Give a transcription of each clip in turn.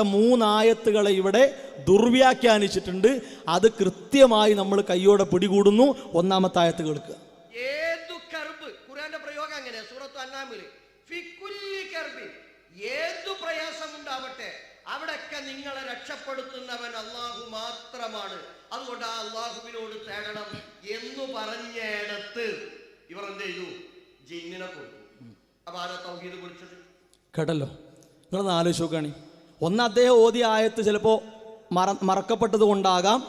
മൂന്നായത്തുകളെ ഇവിടെ ദുർവ്യാഖ്യാനിച്ചിട്ടുണ്ട്. അത് കൃത്യമായി നമ്മൾ കയ്യോടെ പിടികൂടുന്നു. ഒന്നാമത്തെ ആയത്ത് കേൾക്കുക. ഏതു കർബ്? ഖുർആന്റെ പ്രയോഗം അങ്ങനെ സൂറത്തു അന്നാമിൽ. ഏതു പ്രയാസം ഉണ്ടാവട്ടെ അവിടൊക്കെ നിങ്ങളെ രക്ഷപ്പെടുത്തുന്നവൻ അള്ളാഹു മാത്രമാണ്. അതുകൊണ്ട് ആ അള്ളാഹുവിനോട് തേടണം എന്ന് പറഞ്ഞിടത്ത്. ഇവർ എന്ത് ചെയ്തു? ജിന്നിനെ കൊടുത്തു. അപ്പൊ ആരാ തൗഹീദ് കുറിച്ചത്? കേട്ടല്ലോ. നിങ്ങളൊന്ന് ആലോചിച്ച് ഒന്ന് അദ്ദേഹം ഓതിയ ആയത്ത് ചിലപ്പോൾ മറ മറക്കപ്പെട്ടത് കൊണ്ടാകാം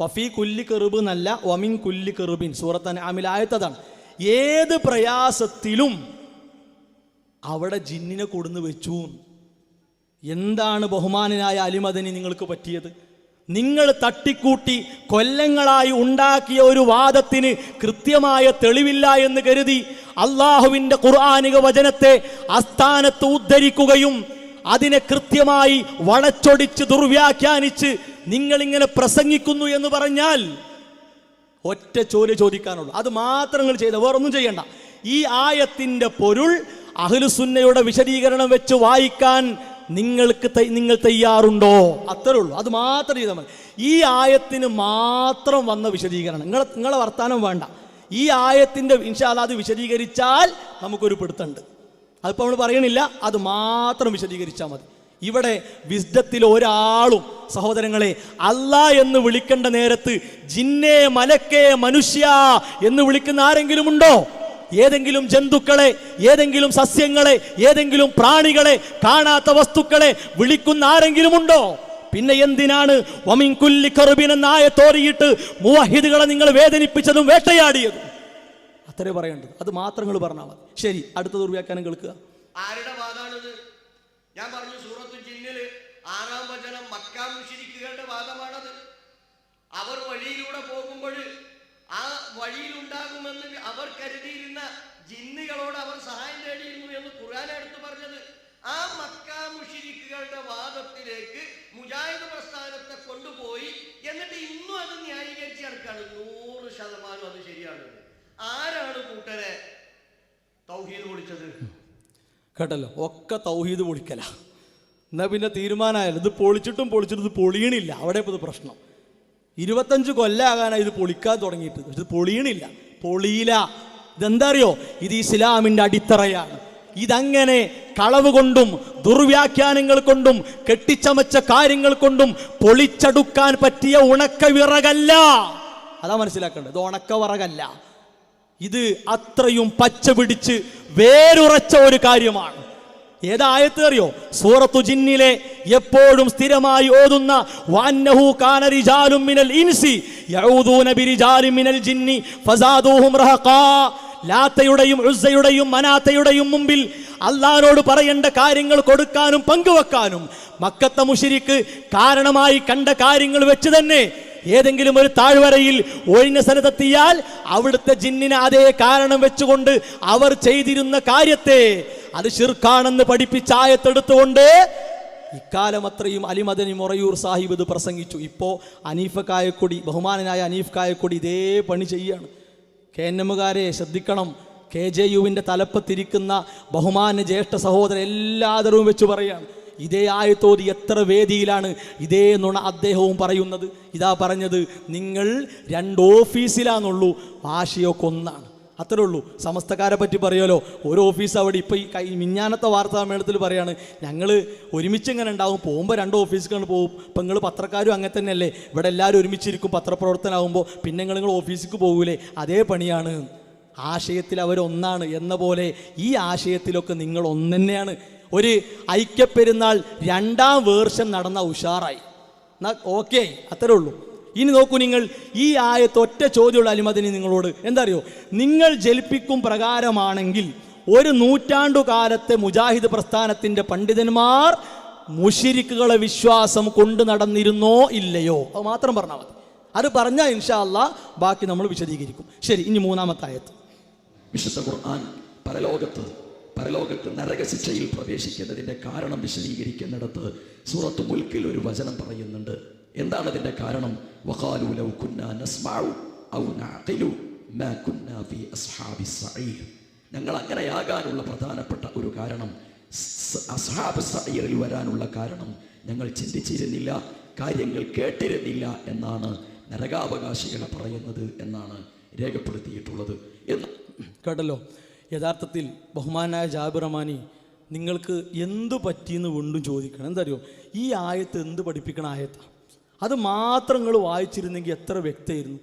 വഫി കുല്ലി കെറുബ് എന്നല്ല വമിൻ കുല്ലി കെറുബിൻ. സൂറത്ത് അമിൽ ആയത്തതാണ്. ഏത് പ്രയാസത്തിലും അവിടെ ജിന്നിനെ കൊടുന്ന് വെച്ചു. എന്താണ് ബഹുമാനനായ അലിമദനി നിങ്ങൾക്ക് പറ്റിയത്? നിങ്ങൾ തട്ടിക്കൂട്ടി കൊല്ലങ്ങളായി ഉണ്ടാക്കിയ ഒരു വാദത്തിന് കൃത്യമായ തെളിവില്ല എന്ന് കരുതി അള്ളാഹുവിന്റെ ഖുർആാനിക വചനത്തെ ആസ്ഥാനത്ത് ഉദ്ധരിക്കുകയും അതിനെ കൃത്യമായി വളച്ചൊടിച്ച് ദുർവ്യാഖ്യാനിച്ച് നിങ്ങളിങ്ങനെ പ്രസംഗിക്കുന്നു എന്ന് പറഞ്ഞാൽ ഒറ്റ ചോദ്യം ചോദിക്കാനുള്ളൂ. അത് മാത്രം നിങ്ങൾ ചെയ്ത വേറൊന്നും ചെയ്യണ്ട. ഈ ആയത്തിന്റെ പൊരുൾ അഹ്ലുസുന്നയുടെ വിശദീകരണം വെച്ച് വായിക്കാൻ നിങ്ങൾക്ക് നിങ്ങൾ തയ്യാറുണ്ടോ? അത്രേ ഉള്ളൂ. അത് മാത്രം ചെയ്താൽ മതി. ഈ ആയത്തിന് മാത്രം വന്ന വിശദീകരണം. നിങ്ങളെ നിങ്ങളെ വർത്താനം വേണ്ട. ഈ ആയത്തിന്റെ ഇൻഷാല്ല അത് വിശദീകരിച്ചാൽ നമുക്കൊരു പിടുത്തുണ്ട് അതിപ്പോൾ നമ്മൾ പറയണില്ല അത് മാത്രം വിശദീകരിച്ചാൽ മതി. ഇവിടെ വിസ്ഡത്തിൽ ഒരാളും സഹോദരങ്ങളെ അല്ല എന്ന് വിളിക്കേണ്ട നേരത്ത് ജിന്നെ മലക്കേ മനുഷ്യ എന്ന് വിളിക്കുന്ന ആരെങ്കിലും ഉണ്ടോ? ഏതെങ്കിലും ജന്തുക്കളെ ഏതെങ്കിലും സസ്യങ്ങളെ ഏതെങ്കിലും പ്രാണികളെ കാണാത്ത വസ്തുക്കളെ വിളിക്കുന്ന ആരെങ്കിലും ഉണ്ടോ? പിന്നെ എന്തിനാണ് വമിൻ കുല്ലി കറുബിൻ എന്ന ആയത്തോറിയിട്ട് മുവഹിദുകളെ നിങ്ങൾ വേദനിപ്പിച്ചതും വേട്ടയാടിയതും? അത്രേ പറയേണ്ടത്. അത് മാത്രം നിങ്ങൾ പറഞ്ഞാൽ മതി. ശരി അടുത്ത ദുർവ്യാഖ്യാനം കേൾക്കുക. ആരുടെ വാദമാണിത് ഞാൻ പറഞ്ഞു സൂറത്ത് ജിന്നിൽ ആറാം വചനം മക്കാം മുഷിരിക്കുകളുടെ വാദമാണത്. അവർ വഴിയിലൂടെ പോകുമ്പോൾ ആ വഴിയിലുണ്ടാകുമെന്ന് അവർ കരുതിയിരുന്ന ജിന്നുകളോട് അവർ സഹായം തേടിയിരുന്നു എന്ന് ഖുർആൻ എടുത്തു പറഞ്ഞത്. ആ മക്കാമുഷിരിക്കുകളുടെ വാദത്തിലേക്ക് മുജാഹിദ് പ്രസ്ഥാനത്തെ കൊണ്ടുപോയി എന്നിട്ട് ഇന്നും അത് ന്യായീകരിച്ച് നടക്കാണ് നൂറ് ശതമാനം അത് ശരിയാണ് ആരാണ് കൂട്ടരെ തൗഹീദ് പൊളിച്ചത്? കേട്ടല്ലോ ഒക്കെ തൗഹീദ് പൊളിക്കല. എന്നാ പിന്നെ തീരുമാനമായാലും ഇത് പൊളിച്ചിട്ടും പൊളിച്ചിട്ടും ഇത് പൊളിയണില്ല. അവിടെ ഇപ്പോൾ ഇത് പ്രശ്നം. ഇരുപത്തഞ്ച് കൊല്ലാകാനായി ഇത് പൊളിക്കാൻ തുടങ്ങിയിട്ട് ഇത് പൊളിയണില്ല. പൊളിയില്ല ഇതെന്താ അറിയോ? ഇത് ഇസ്ലാമിന്റെ അടിത്തറയാണ്. ഇതങ്ങനെ കളവ് കൊണ്ടും ദുർവ്യാഖ്യാനങ്ങൾ കൊണ്ടും കെട്ടിച്ചമച്ച കാര്യങ്ങൾ കൊണ്ടും പൊളിച്ചടുക്കാൻ പറ്റിയ ഉണക്ക വിറകല്ല അതാ മനസ്സിലാക്കേണ്ടത്. ഇത് ഉണക്ക വിറകല്ല ഇത് അത്രയും പച്ച പിടിച്ച് വേരുറച്ച ഒരു കാര്യമാണ്. ഏതായത്ത് സൂറത്തു ജിന്നിലെ എപ്പോഴും സ്ഥിരമായി ഓതുന്ന വാന്നഹു കാന റിജാലും മിനൽ ഇൻസി യഊദൂന ബിരിജാലിൻ മിനൽ ജിന്നി ഫസാദൂഹും റഹഖാ. ലാത്തയുടെയും ഉസ്സയുടെയും മനാത്തയുടെയും മുമ്പിൽ അല്ലാഹുവോട് പറയേണ്ട കാര്യങ്ങൾ കൊടുക്കാനും പങ്കുവെക്കാനും മക്കത്ത മുഷിരിക്ക് കാരണമായി കണ്ട കാര്യങ്ങൾ വെച്ച് തന്നെ ഏതെങ്കിലും ഒരു താഴ്വരയിൽ ഒഴിഞ്ഞ സ്ഥലത്തെത്തിയാൽ അവിടുത്തെ ജിന്നിന് അതേ കാരണം വെച്ചുകൊണ്ട് അവർ ചെയ്തിരുന്ന കാര്യത്തെ അത് ഷിർക്കാണെന്ന് പഠിപ്പിച്ച ആയത്തെടുത്തുകൊണ്ട് ഇക്കാലം അത്രയും അലിമദനി മൊറയൂർ സാഹിബ് ഇത് പ്രസംഗിച്ചു. ഇപ്പോൾ അനീഫ കായക്കൊടി ബഹുമാനനായ അനീഫ് കായക്കൊടി ഇതേ പണി ചെയ്യാണ്. കെ എൻ എമ്മുകാരെ ശ്രദ്ധിക്കണം. കെ ജെ യുവിന്റെ തലപ്പത്തിരിക്കുന്ന ബഹുമാന ജ്യേഷ്ഠ സഹോദരൻ എല്ലാതരവും വെച്ച് പറയാണ്. ഇതേ ആയത്തോത് എത്ര വേദിയിലാണ് ഇതേ നുണ അദ്ദേഹവും പറയുന്നത്. ഇതാ പറഞ്ഞത് നിങ്ങൾ രണ്ട് ഓഫീസിലാന്നുള്ളൂ ആശയൊക്കെ ഒന്നാണ്. അത്രേ ഉള്ളൂ. സമസ്തക്കാരെ പറ്റി പറയുമല്ലോ ഒരു ഓഫീസ് അവിടെ ഇപ്പോൾ ഈ കൈ മിഞ്ഞാനത്തെ വാർത്താ മേളത്തിൽ പറയാണ് ഞങ്ങൾ ഒരുമിച്ച് ഇങ്ങനെ ഉണ്ടാവും? പോകുമ്പോൾ രണ്ട് ഓഫീസുകൾ പോകും. ഇപ്പം നിങ്ങൾ പത്രക്കാരും അങ്ങനെ തന്നെയല്ലേ? ഇവിടെ എല്ലാവരും ഒരുമിച്ചിരിക്കും പത്രപ്രവർത്തനമാകുമ്പോൾ പിന്നെ നിങ്ങൾ നിങ്ങൾ ഓഫീസിക്ക് പോകൂലേ? അതേ പണിയാണ്. ആശയത്തിൽ അവരൊന്നാണ് എന്ന പോലെ ഈ ആശയത്തിലൊക്കെ നിങ്ങൾ ഒന്ന് തന്നെയാണ് ഒരു ഐക്യപ്പെരുന്നാൾ രണ്ടാം വേർഷം നടന്ന ഉഷാറായി. ഓക്കെ അത്രേ ഉള്ളൂ. ഇനി നോക്കൂ നിങ്ങൾ ഈ ആയത്ത് ഒറ്റ ചോദ്യമുള്ള അലിമതിനി നിങ്ങളോട് എന്താ അറിയോ നിങ്ങൾ ജലിപ്പിക്കും പ്രകാരമാണെങ്കിൽ ഒരു നൂറ്റാണ്ടുകാലത്തെ മുജാഹിദ് പ്രസ്ഥാനത്തിന്റെ പണ്ഡിതന്മാർ മുഷിരിക്കുകളെ വിശ്വാസം കൊണ്ടു നടന്നിരുന്നോ ഇല്ലയോ? അത് മാത്രം പറഞ്ഞാൽ മതി. അത് പറഞ്ഞാൽ ഇൻഷാല്ല ബാക്കി നമ്മൾ വിശദീകരിക്കും. ശരി ഇനി മൂന്നാമത്തെ ആയത്ത്. വിശുദ്ധ ഖുർആൻ പരലോകത്ത് പരലോകത്ത് നരകശിക്ഷയിൽ പ്രവേശിക്കുന്നതിന്റെ കാരണം വിശദീകരിക്കുന്നിടത്ത് സൂറത്ത് മുൽക്കിൽ ഒരു വചനം പറയുന്നുണ്ട്. എന്താണ് അതിന്റെ കാരണം? വഖാലു ഔ നഅഖിലു മാ ഞങ്ങൾ അങ്ങനെയാകാനുള്ള പ്രധാനപ്പെട്ട ഒരു കാരണം അസ്ഹാബ് സഈറിൽ വരാനുള്ള കാരണം ഞങ്ങൾ ചിന്തിച്ചിരുന്നില്ല കാര്യങ്ങൾ കേട്ടിരുന്നില്ല എന്നാണ് നരകാവകാശികളെ പറയുന്നത് എന്നാണ് രേഖപ്പെടുത്തിയിട്ടുള്ളത്. എന്ന് കേട്ടല്ലോ. യഥാർത്ഥത്തിൽ ബഹുമാനായ ജാബിർ റഹ്മാനി നിങ്ങൾക്ക് എന്തു പറ്റിയെന്ന് വീണ്ടും ചോദിക്കണം. എന്തറിയോ? ഈ ആയത്ത് എന്ത് പഠിപ്പിക്കണ ആയത്താണ് അത് മാത്രം നിങ്ങൾ വായിച്ചിരുന്നെങ്കിൽ എത്ര വ്യക്തമായിരുന്നു.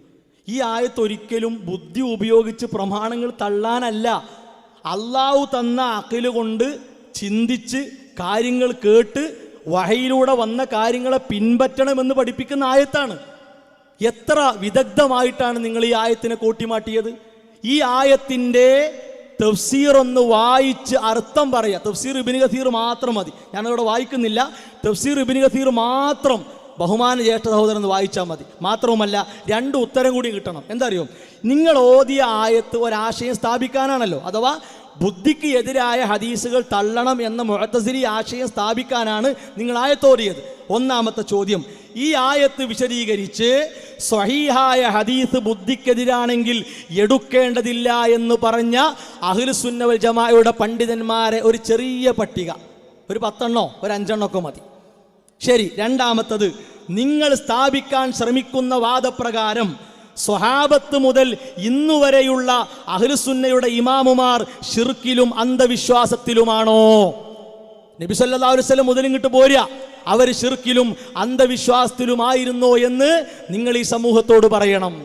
ഈ ആയത്ത് ഒരിക്കലും ബുദ്ധി ഉപയോഗിച്ച് പ്രമാണങ്ങൾ തള്ളാനല്ല. അള്ളാഹു തന്ന അക്കിൽ കൊണ്ട് ചിന്തിച്ച് കാര്യങ്ങൾ കേട്ട് വഹയിലൂടെ വന്ന കാര്യങ്ങളെ പിൻപറ്റണമെന്ന് പഠിപ്പിക്കുന്ന ആയത്താണ്. എത്ര വിദഗ്ധമായിട്ടാണ് നിങ്ങൾ ഈ ആയത്തിനെ കൂട്ടിമാട്ടിയത് ഈ ആയത്തിന്റെ തഫ്സീർ ഒന്ന് വായിച്ച് അർത്ഥം പറയുക തഫ്സീർ ഇബിന് ഗസീർ മാത്രം മതി. ഞാനവിടെ വായിക്കുന്നില്ല. തഫ്സീർ ഇബിന് ഗസീർ മാത്രം ബഹുമാന ജ്യേഷ്ഠ സഹോദരൻ എന്ന് വായിച്ചാൽ മതി. മാത്രവുമല്ല രണ്ട് ഉത്തരം കൂടി കിട്ടണം. എന്താ അറിയോ? നിങ്ങൾ ഓതിയ ആയത്ത് ഒരാശയം സ്ഥാപിക്കാനാണല്ലോ. അഥവാ ബുദ്ധിക്ക് എതിരായ ഹദീസുകൾ തള്ളണം എന്ന മുഴത്തസിരി ആശയം സ്ഥാപിക്കാനാണ് നിങ്ങൾ ആയത്തോടിയത്. ഒന്നാമത്തെ ചോദ്യം ഈ ആയത്ത് വിശദീകരിച്ച് സ്വഹീഹായ ഹദീസ് ബുദ്ധിക്കെതിരാണെങ്കിൽ എടുക്കേണ്ടതില്ല എന്ന് പറഞ്ഞ അഖിലുസുന്നവൽ ജമായയുടെ പണ്ഡിതന്മാരെ ഒരു ചെറിയ പട്ടിക ഒരു പത്തെണ്ണോ ഒരു അഞ്ചെണ്ണോ ഒക്കെ മതി. ശരി രണ്ടാമത്തത് നിങ്ങൾ സ്ഥാപിക്കാൻ ശ്രമിക്കുന്ന വാദപ്രകാരം സ്വഹാബത്ത് മുതൽ ഇന്നുവരെയുള്ള അഹ്ലുസുന്നയുടെ ഇമാമുമാർ ഷിർക്കിലും അന്ധവിശ്വാസത്തിലുമാണോ? നബി മുതൽ ഇങ്ങോട്ട് പോരുക അവർ ഷിർക്കിലും അന്ധവിശ്വാസത്തിലുമായിരുന്നോ എന്ന് നിങ്ങൾ ഈ സമൂഹത്തോട് പറയണം.